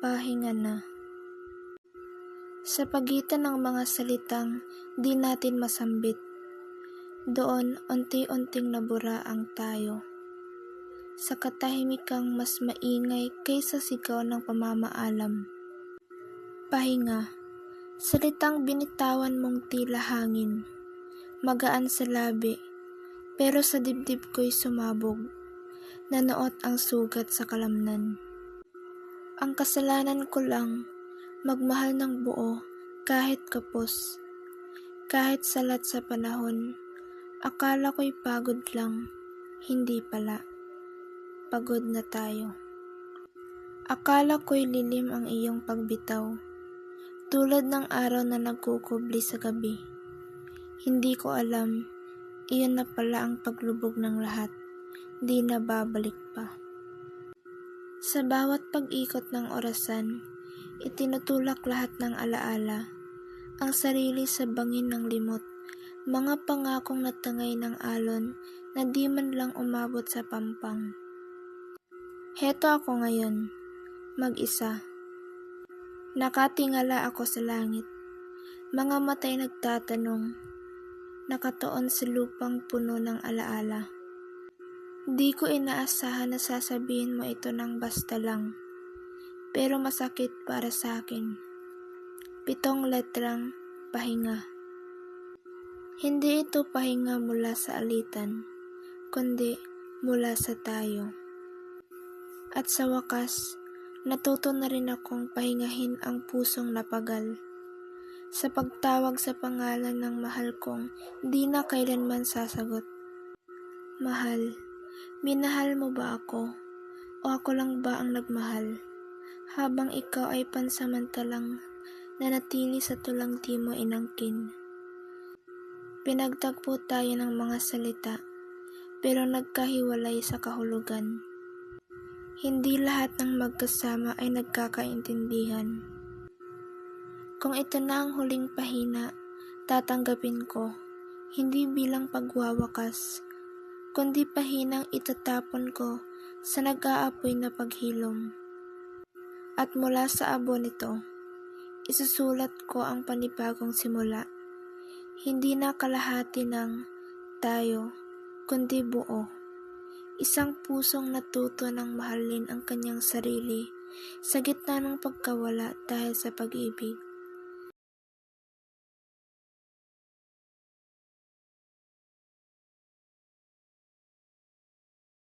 Pahinga na. Sa pagitan ng mga salitang di natin masambit, doon unti-unting nabura ang tayo. Sa katahimikang mas maingay kaysa sigaw ng pamamaalam. Pahinga, salitang binitawan mong tila hangin, magaan sa labi, pero sa dibdib ko'y sumabog, nanuot ang sugat sa kalamnan. Ang kasalanan ko lang, magmahal ng buo kahit kapos, kahit salat sa panahon, akala ko'y pagod lang, hindi pala. Pagod na tayo. Akala ko'y lilim ang iyong pagbitaw, tulad ng araw na nagkukubli sa gabi. Hindi ko alam, iyon na pala ang paglubog ng lahat, di na babalik pa. Sa bawat pag-ikot ng orasan, itinutulak lahat ng alaala, ang sarili sa bangin ng limot, mga pangakong natangay ng alon na di man lang umabot sa pampang. Heto ako ngayon, mag-isa. Nakatingala ako sa langit, mga matay nagtatanong, nakatoon sa lupang puno ng alaala. Di ko inaasahan na sasabihin mo ito ng basta lang, pero masakit para sa akin. Pitong letrang pahinga. Hindi ito pahinga mula sa alitan, kundi mula sa tayo. At sa wakas, natuto na rin akong pahingahin ang pusong napagal. Sa pagtawag sa pangalan ng mahal kong di na kailanman sasagot. Mahal, minahal mo ba ako? O ako lang ba ang nagmahal? Habang ikaw ay pansamantalang nanatili sa tulang di mo inangkin. Pinagtagpo tayo ng mga salita, pero nagkahiwalay sa kahulugan. Hindi lahat ng magkasama ay nagkakaintindihan. Kung ito na ang huling pahina, tatanggapin ko, hindi bilang pagwawakas, kundi pahinang itatapon ko sa nag-aapoy na paghilom. At mula sa abo nito, isusulat ko ang panibagong simula. Hindi na kalahati ng tayo, kundi buo. Isang pusong natuto ng mahalin ang kanyang sarili sa gitna ng pagkawala dahil sa pag-ibig.